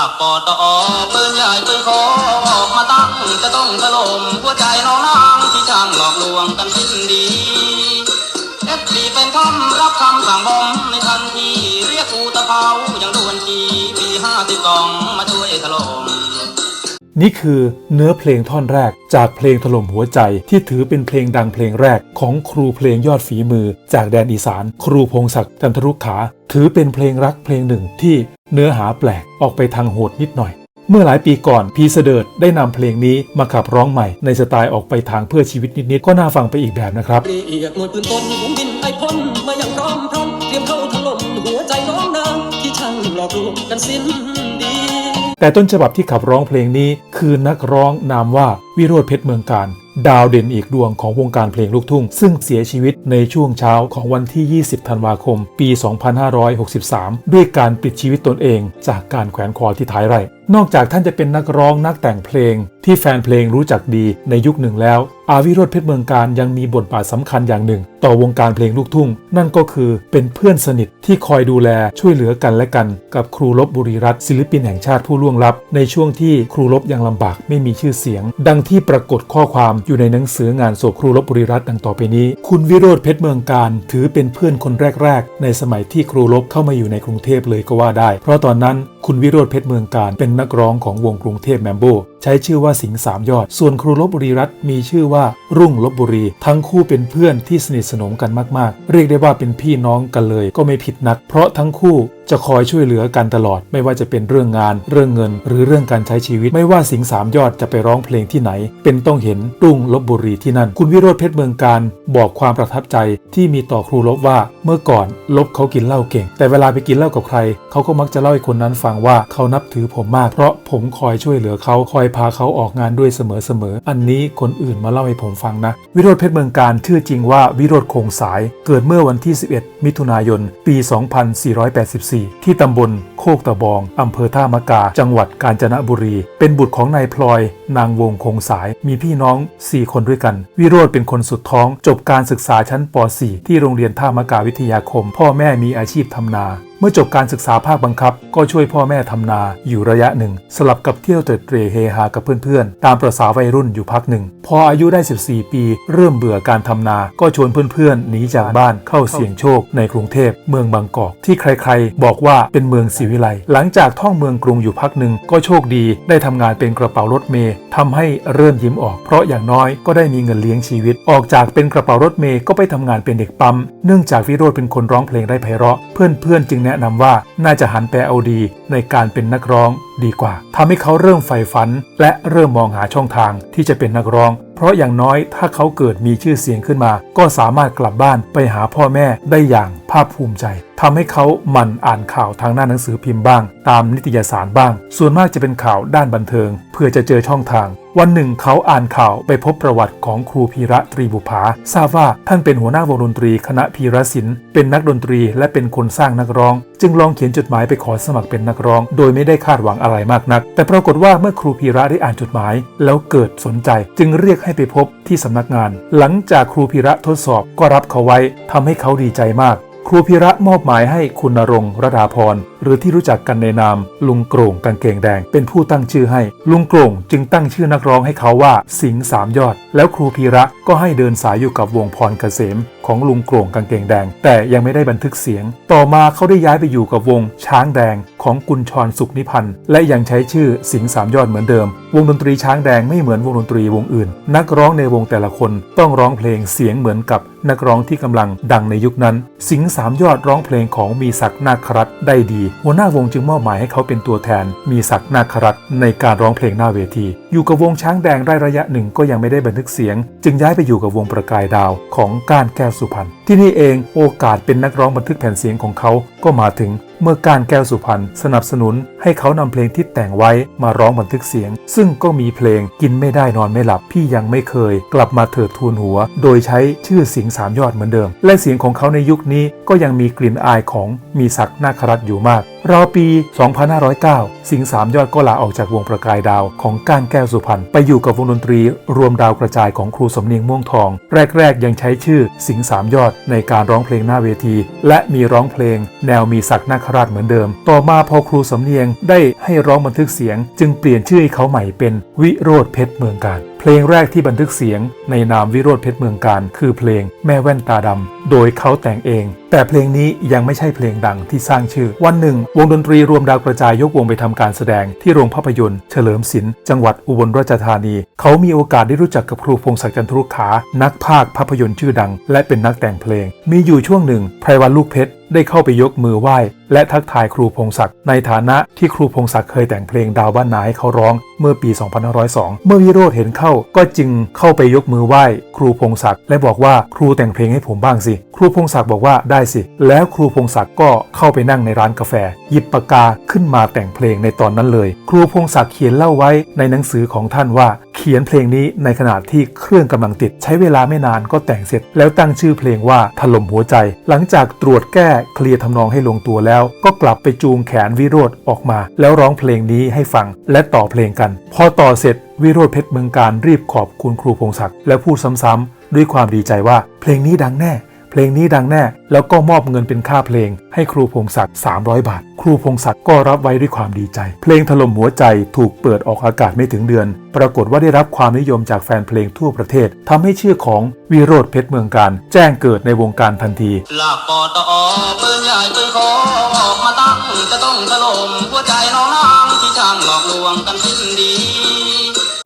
ากปอตอปืนใหญ่ปืนคอออกมาตั้งจะต้องถล่มหัวใจน้องนางที่ช่างหลอกลวงกันสิ้นดีเอฟบีเป็นคำรับคำสั่งบอมในทันทีเรียกอูตะเภาอย่างด่วนทีปีห้าสิบสองมาช่วยถล่ม นี่คือเนื้อเพลงท่อนแรกจากเพลงถล่มหัวใจที่ถือเป็นเพลงดังเพลงแรกของครูเพลงยอดฝีมือ จากแดนอีสาน ครูพงศักดิ์จันทรุกขา ถือเป็นเพลงรักเพลงหนึ่งที่เนื้อหาแปลกออกไปทางโหดนิดหน่อย เมื่อหลายปีก่อนพีเสดิร์ดได้นำเพลงนี้มาขับร้องใหม่ในสไตล์ออกไปทางเพื่อชีวิตนิดๆก็น่าฟังไปอีกแบบนะครับเรียกหน่วยปืนกลหุงบินไอพ่นมาอย่างพร้อมพร้อมเตรียมเข้าถล่มหัวใจน้องนางที่ช่างหลอกลวงกันสิ้น แต่ต้นฉบับที่ขับร้องเพลงนี้คือนักร้องนามว่าวิโรธเพชรเมืองการ ดาวเด่นอีกดวงของวงการเพลงลูกทุ่ง ซึ่งเสียชีวิตในช่วงเช้าของวันที่ 20 ธันวาคม ปี 2563 ด้วยการปิดชีวิตตนเองจากการแขวนคอที่ท้ายไร่ นอกจากท่านจะเป็นนักร้องนักแต่งเพลง ที่แฟนเพลงรู้จักดีในยุคหนึ่งแล้ว อาวิโรธเพชรเมืองการยังมีบทบาทสำคัญอย่างหนึ่ง ต่อวงการเพลงลูกทุ่ง นั่นก็คือเป็นเพื่อนสนิทที่คอยดูแลช่วยเหลือกันและกัน กับครูลบบุรีรัตน์ศิลปินแห่งชาติผู้ล่วงลับ ในช่วงที่ครูลบยังลำบากไม่มีชื่อเสียง ดังที่ปรากฏข้อความอยู่ในหนังสืองานศพครูลบบุรีรัตน์ดังต่อไปนี้ คุณวิโรธเพชรเมืองการถือเป็นเพื่อนคนแรก ๆ ในสมัยที่ครูลบเข้ามาอยู่ในกรุงเทพเลยก็ว่าได้ เพราะตอนนั้น คุณวิโรธเพชรเมืองการเป็นนักร้องของวงกรุงเทพแมมโบ ช้ชื่อว่าสิงห์สามยอด ส่วนครูลบบุรีรัตมีชื่อว่ารุ่งลบบุรี ทั้งคู่เป็นเพื่อนที่สนิทสนมกันมากๆ เรียกได้ว่าเป็นพี่น้องกันเลย ก็ไม่ผิดนัก เพราะทั้งคู่จะคอยช่วยเหลือกันตลอด ไม่ว่าจะเป็นเรื่องงาน เรื่องเงิน หรือเรื่องการใช้ชีวิต ไม่ว่าสิงห์สามยอดจะไปร้องเพลงที่ไหน เป็นต้องเห็นรุ่งลบบุรีที่นั่น คุณวิโรธเพชรเมืองการบอกความประทับใจที่มีต่อครูลบว่า เมื่อก่อนลบเขากินเหล้าเก่ง แต่เวลาไปกินเหล้ากับใคร เขาก็มักจะเล่าให้คนนั้นฟังว่าเขานับถือผมมาก เพราะผมคอยช่วยเหลือเขาคอยพาเขาออกงานด้วยเสมอๆ อันนี้คนอื่นมาเล่าให้ผมฟังนะ วิโรธเพชรเมืองการชื่อจริงว่าวิโรธคงสาย เกิดเมื่อวันที่ 11 มิถุนายน ปี 2484 ที่ตำบลโคกตะบอง อำเภอท่ามะกา จังหวัดกาญจนบุรี เป็นบุตรของนายพลอย นางวงคงสาย มีพี่น้อง 4 คนด้วยกัน วิโรธเป็นคนสุดท้อง จบการศึกษาชั้นป .4 ที่โรงเรียนท่ามะกาวิทยาคม พ่อแม่มีอาชีพทำนาเมื่อจบการศึกษาภาคบังคับ ก็ช่วยพ่อแม่ทำนาอยู่ระยะหนึ่ง สลับกับเที่ยวเตร็ดเตร่เฮฮากับเพื่อนๆ ตามประษาวัยรุ่นอยู่พักหนึ่ง พออายุได้ 14 ปี เริ่มเบื่อการทำนา ก็ชวนเพื่อนๆหนีจากบ้านเข้าเสี่ยงโชคในกรุงเทพ เมืองบางกอกที่ใครๆ บอกว่าเป็นเมืองศรีวิไลหลังจากท่องเมืองกรุงอยู่พักหนึ่งก็โชคดี ได้ทำงานเป็นกระเป๋ารถเมย์ทำให้เริ่มยิ้มออก เพราะอย่างน้อยก็ได้มีเงินเลี้ยงชีวิต ออกจากเป็นกระเป๋ารถเมย์ก็ไปทำงานเป็นเด็กปั๊มเนื่องจากวิโรธเป็นคนร้องเพลงได้ไพเราะเพื่อนๆจึงแนะนำว่าน่าจะหันไปเอาดีในการเป็นนักร้องดีกว่าทำให้เขาเริ่มใฝ่ฝัน และเริ่มมองหาช่องทางที่จะเป็นนักร้อง เพราะอย่างน้อยถ้าเขาเกิดมีชื่อเสียงขึ้นมา ก็สามารถกลับบ้านไปหาพ่อแม่ได้อย่างภาคภูมิใจทำให้เขาหมั่นอ่านข่าวทางหน้าหนังสือพิมพ์บ้าง ตามนิตยสารบ้าง ส่วนมากจะเป็นข่าวด้านบันเทิง เพื่อจะเจอช่องทาง วันหนึ่งเขาอ่านข่าวไปพบประวัติของครูพีระตรีบุภาทราบว่าท่านเป็นหัวหน้าวงดนตรีคณะพีระศิลป์เป็นนักดนตรีและเป็นคนสร้างนักร้อง จึงลองเขียนจดหมายไปขอสมัครเป็นนักร้อง โดยไม่ได้คาดหวังอะไรมากนัก แต่ปรากฏว่าเมื่อครูพีระได้อ่านจดหมาย แล้วเกิดสนใจ จึงเรียกให้ไปพบที่สำนักงาน หลังจากครูพีระทดสอบก็รับเขาไว้ทำให้เขาดีใจมาก ครูพีระมอบหมายให้คุณนรงระดาพร หรือที่รู้จักกันในนาม ลุงโกร่งกางเกงแดง เป็นผู้ตั้งชื่อให้ ลุงโกร่งจึงตั้งชื่อนักร้องให้เขาว่าสิงสามยอด แล้วครูพีระก็ให้เดินสายอยู่กับวงพรเกษม ของลุงโกร่งกางเกงแดง แต่ยังไม่ได้บันทึกเสียง ต่อมาเขาได้ย้ายไปอยู่กับวงช้างแดงของกุญชรสุขนิพันธ์และยังใช้ชื่อสิงสามยอดเหมือนเดิม วงดนตรีช้างแดงไม่เหมือนวงดนตรีวงอื่น นักร้องในวงแต่ละคนต้องร้องเพลงเสียงเหมือนกับนักร้องที่กำลังดังในยุคนั้น สิงสามยอดร้องเพลงของมีศักดิ์นาครัตได้ดี หัวหน้าวงจึงมอบหมายให้เขาเป็นตัวแทน มีศักดิ์นาครัตในการร้องเพลงหน้าเวทีอยู่กับวงช้างแดงได้ระยะหนึ่งก็ยังไม่ได้บันทึกเสียง จึงย้ายไปอยู่กับวงประกายดาวของก้านแก้วสุพรรณที่นี่เองโอกาสเป็นนักร้องบันทึกแผ่นเสียงของเขาก็มาถึง เมื่อการแก้วสุพรรณสนับสนุนให้เขานำเพลงที่แต่งไว้มาร้องบันทึกเสียง ซึ่งก็มีเพลงกินไม่ได้นอนไม่หลับพี่ยังไม่เคย กลับมาเถิดทูลหัว โดยใช้ชื่อเสียงสามยอดเหมือนเดิม และเสียงของเขาในยุคนี้ก็ยังมีกลิ่นอายของมีศักดิ์นาครัตอยู่มากราวปี 2509 สิงสามยอดก็ลาออกจากวงประกายดาวของก้านแก้วสุพรรณไปอยู่กับวงดนตรี รวมดาวกระจายของครูสำเนียงม่วงทอง แรก ๆ ยังใช้ชื่อสิงสามยอดในการร้องเพลงหน้าเวที และมีร้องเพลง แนวมีศักดิ์นาคคราชเหมือนเดิม ต่อมาพอครูสำเนียงได้ให้ร้องบันทึกเสียง จึงเปลี่ยนชื่อให้เขาใหม่เป็นวิโรธเพชรเมืองการเพลงแรกที่บันทึกเสียงในนามวิโรธเพชรเมืองการ คือเพลงแม่แว่นตาดำโดยเขาแต่งเองแต่เพลงนี้ยังไม่ใช่เพลงดังที่สร้างชื่อ วันหนึ่ง วงดนตรีรวมดาวกระจายยกวงไปทำการแสดงที่โรงภาพยนตร์เฉลิมศิลป์จังหวัดอุบลราชธานี เขามีโอกาสได้รู้จักกับครูพงศักดิ์จันทรุขา นักพากย์ภาพยนตร์ชื่อดัง และเป็นนักแต่งเพลง มีอยู่ช่วงหนึ่งไพรวันลูกเพชรได้เข้าไปยกมือไหว้ และทักทายครูพงศักดิ์ในฐานะที่ครูพงศักดิ์เคยแต่งเพลงดาวบ้านนาให้เขาร้องเมื่อปี 2502 เมื่อวิโรธเห็นเข้าก็จึงเข้าไปยกมือไหว้ ครูพงศักดิ์และบอกว่าครูแต่งเพลงให้ผมบ้างสิ ครูพงศักดิ์บอกว่าได้สิ แล้วครูพงศักดิ์ก็เข้าไปนั่งในร้านกาแฟ หยิบปากกาขึ้นมาแต่งเพลงในตอนนั้นเลย ครูพงศักดิ์เขียนเล่าไว้ในหนังสือของท่านว่าเขียนเพลงนี้ในขณะที่เครื่องกำลังติด ใช้เวลาไม่นานก็แต่งเสร็จ แล้วตั้งชื่อเพลงว่าถล่มหัวใจ หลังจากตรวจแก้เคลียร์ทำนองให้ลงตัวแล้ว ก็กลับไปจูงแขนวิโรธออกมา แล้วร้องเพลงนี้ให้ฟังและต่อเพลงกัน พอต่อเสร็จวิโรธเพชรเมืองการรีบขอบคุณครูพงศักดิ์และพูดซ้ำๆด้วยความดีใจว่าเพลงนี้ดังแน่ เพลงนี้ดังแน่ แล้วก็มอบเงินเป็นค่าเพลง ให้ครูพงศักดิ์300 บาท ครูพงศักดิ์ก็รับไว้ด้วยความดีใจ เพลงถล่มหัวใจถูกเปิดออกอากาศไม่ถึงเดือน ปรากฏว่าได้รับความนิยมจากแฟนเพลงทั่วประเทศทำให้ชื่อของวิโรธเพชรเมืองการ แจ้งเกิดในวงการทันทีลากปอตอปืนใหญ่ปืนคอออกมาตั้งจะต้องถล่มหัวใจน้องนางที่ช่างหลอกลวงกันสิ้นดี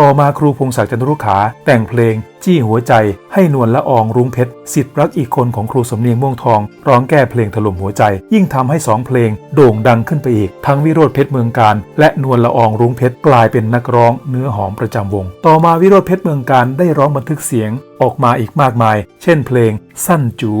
ต่อมาครูพงศักดิ์จันทรุขา แต่งเพลง จี้หัวใจ ให้นวลละอองรุ้งเพชรสิทธิ์รักอีกคนของครูสำเนียงม่วงทอง ร้องแก้เพลงถล่มหัวใจ ยิ่งทำให้สองเพลง โด่งดังขึ้นไปอีก ทั้งวิโรธเพชรเมืองการ และนวลละอองรุ้งเพชรกลายเป็นนักร้องเนื้อหอมประจำวง ต่อมาวิโรธเพชรเมืองการได้ร้องบันทึกเสียงออกมาอีกมากมาย เช่นเพลง สั้นจู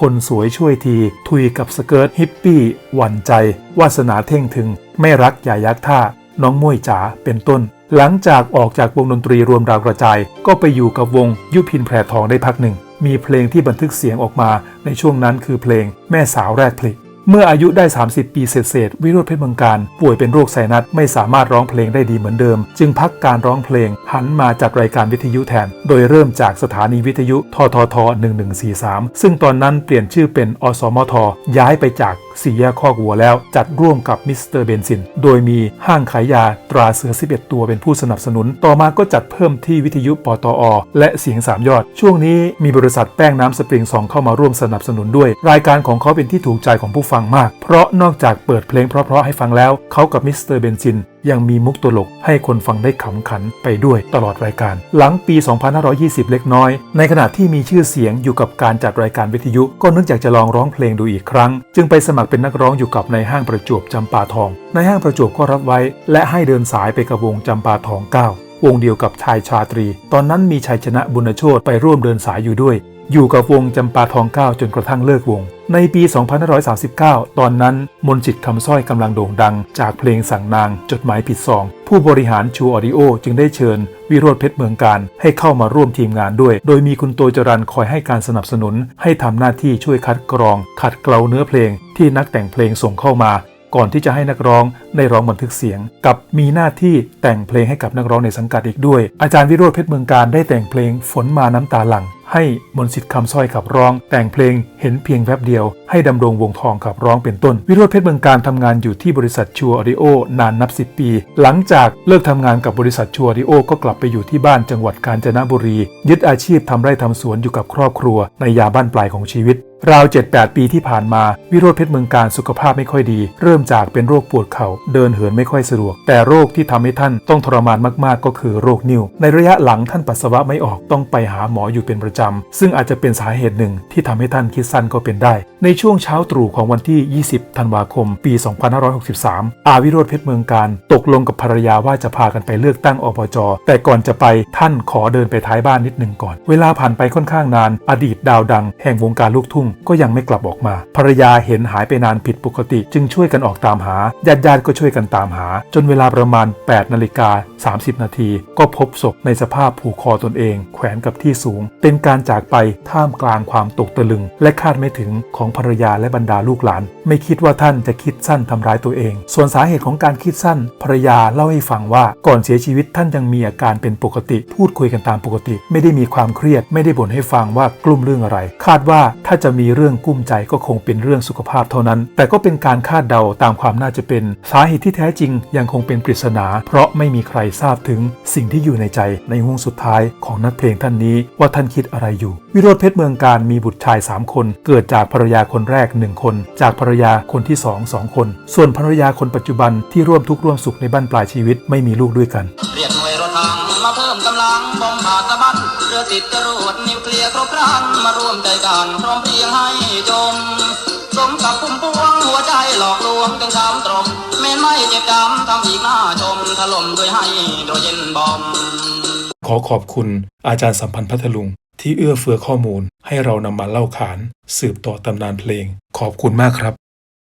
คนสวยช่วยที ทุยกับสเกิร์ตฮิปปี้หวั่นใจ วาสนาเท่งถึง ไม่รักอย่ายักท่า น้องมวยจ๋าเป็นต้น หลังจากออกจากวงดนตรีรวมดาวกระจาย ก็ไปอยู่กับวงยุพินแพรทองได้พักหนึ่ง มีเพลงที่บันทึกเสียงออกมาในช่วงนั้นคือเพลงแม่สาวแรกผลิ เมื่ออายุได้ 30 ปีเศษวิโรธเพชรเมืองการ ป่วยเป็นโรคไซนัสไม่สามารถร้องเพลงได้ดีเหมือนเดิม จึงพักการร้องเพลง หันมาจัดรายการวิทยุแทน โดยเริ่มจากสถานีวิทยุททท1143 ซึ่งตอนนั้นเปลี่ยนชื่อเป็นอสมทย้ายไปจากสี่แยกข้อกวัวแล้ว จัดร่วมกับมิสเตอร์เบนซิน โดยมีห้างขายยาตราเสือ 11 ตัวเป็นผู้สนับสนุน ต่อมาก็จัดเพิ่มที่วิทยุปตอ และเสียงสามยอด ช่วงนี้มีบริษัทแป้งน้ำสปริงสองเข้ามาร่วมสนับสนุนด้วย รายการของเขาเป็นที่ถูกใจของผู้ฟังมาก เพราะนอกจากเปิดเพลงเพราะๆให้ฟังแล้ว เขากับมิสเตอร์เบนซิน ยังมีมุกตลกให้คนฟังได้ขำขันไปด้วยตลอดรายการ หลังปี 2520 เล็กน้อย ในขณะที่มีชื่อเสียงอยู่กับการจัดรายการวิทยุ ก็นึกอยากจะลองร้องเพลงดูอีกครั้ง จึงไปสมัครเป็นนักร้องอยู่กับในห้างประจวบจำปาทอง ในห้างประจวบก็รับไว้ และให้เดินสายไปกับวงจำปาทอง9วงเดียวกับชายชาตรี ตอนนั้นมีชัยชนะบุญโชตไปร่วมเดินสายอยู่ด้วย อยู่กับวงจำปาทอง9จนกระทั่งเลิกวง ในปี 2539 ตอนนั้นมนต์จิตคำสร้อยกำลังโด่งดัง จากเพลงสั่งนางจดหมายผิดซอง ผู้บริหารชูออดิโอจึงได้เชิญ วิโรธเพชรเมืองการ ให้เข้ามาร่วมทีมงานด้วย โดยมีคุณโตจรันคอยให้การสนับสนุน ให้ทำหน้าที่ช่วยคัดกรอง ขัดเกลาเนื้อเพลง ที่นักแต่งเพลงส่งเข้ามาก่อนที่จะให้นักร้องได้ร้องบันทึกเสียง กับมีหน้าที่แต่งเพลงให้กับนักร้องในสังกัดอีกด้วย อาจารย์วิโรธเพชรเมืองการได้แต่งเพลงฝนมาน้ำตาหลั่งให้มนต์สิทธิ์คำสร้อยขับร้อง แต่งเพลงเห็นเพียงแวบเดียว ให้ดำรงวงทองขับร้องเป็นต้น วิโรธเพชรเมืองการทำงานอยู่ที่บริษัทชัวออดิโอนานนับ 10 ปี หลังจากเลิกทำงานกับบริษัทชัวออดิโอก็กลับไปอยู่ที่บ้านจังหวัดกาญจนบุรี ยึดอาชีพทำไร่ทำสวนอยู่กับครอบครัว ในยาบ้านปลายของชีวิตราว 7-8 ปีที่ผ่านมา วิโรธเพชรเมืองการสุขภาพไม่ค่อยดี เริ่มจากเป็นโรคปวดเข่า เดินเหินไม่ค่อยสะดวก แต่โรคที่ทำให้ท่านต้องทรมานมากๆ ก็คือโรคนิ่ว ในระยะหลังท่านปัสสาวะไม่ออกต้องไปหาหมออยู่เป็นประจำซึ่งอาจจะเป็นสาเหตุหนึ่งที่ทำให้ท่านคิดสั้นก็เป็นได้ ในช่วงเช้าตรู่ของวันที่ 20 ธันวาคม ปี 2563 อาวิโรธเพชรเมืองการ ตกลงกับภรรยาว่าจะพากันไปเลือกตั้งอบจ แต่ก่อนจะไปท่านขอเดินไปท้ายบ้านนิดหนึ่งก่อน เวลาผ่านไปค่อนข้างนาน อดีตดาวดัง แห่งวงการลูกทุ่งก็ยังไม่กลับออกมา ภรรยาเห็นหายไปนานผิดปกติ จึงช่วยกันออกตามหาญาติญาติๆก็ช่วยกันตามหา จนเวลาประมาณ 8 นาฬิกา 30 นาที ก็พบศพในสภาพผูกคอตนเอง แขวนกับที่สูง เป็นการจากไปท่ามกลางความตกตะลึง และคาดไม่ถึงของภรรยาและบรรดาลูกหลาน ไม่คิดว่าท่านจะคิดสั้นทำร้ายตัวเอง ส่วนสาเหตุของการคิดสั้น ภรรยาเล่าให้ฟังว่าก่อนเสียชีวิตท่านยังมีอาการเป็นปกติ พูดคุยกันตามปกติ ไม่ได้มีความเครียด ไม่ได้บ่นให้ฟังว่ากลุ้มเรื่องอะไร คาดว่าถ้าจะมีเรื่องกุ้มใจก็คงเป็นเรื่องสุขภาพเท่านั้น แต่ก็เป็นการคาดเดาตามความน่าจะเป็น สาเหตุที่แท้จริงยังคงเป็นปริศนา เพราะไม่มีใครทราบถึงสิ่งที่อยู่ในใจในห่วงสุดท้ายของนักเพลงท่านนี้ว่าท่านคิดอะไรอยู่ วิโรธเพชรเมืองการมีบุตรชาย 3 คน เกิดจากภรรยาคนแรก 1 คน จากภรรยาคนที่ 2 2 คน ส่วนภรรยาคนปัจจุบันที่ร่วมทุกข์ร่วมสุขในบ้านปลายชีวิตไม่มีลูกด้วยกัน เรียกหน่วยรถถังมาเพิ่มกำลังบอมบาดตะบันเรือติดจรวดนิวเคลียร์ครบครันมาร่วมใจกันพร้อมเพรียงให้จมสมกับพุ่มพวงหัวใจหลอกลวงจนช้ำตรมเมนไม่เจ็บจำทำอีกหน้าชมถล่มด้วยให้โดรเจนบอมขอขอบคุณอาจารย์สัมพันธ์พัทลุง ที่เอื้อเฟื้อข้อมูลให้เรานำมาเล่าขาน สืบต่อตำนานเพลง ขอบคุณมากครับ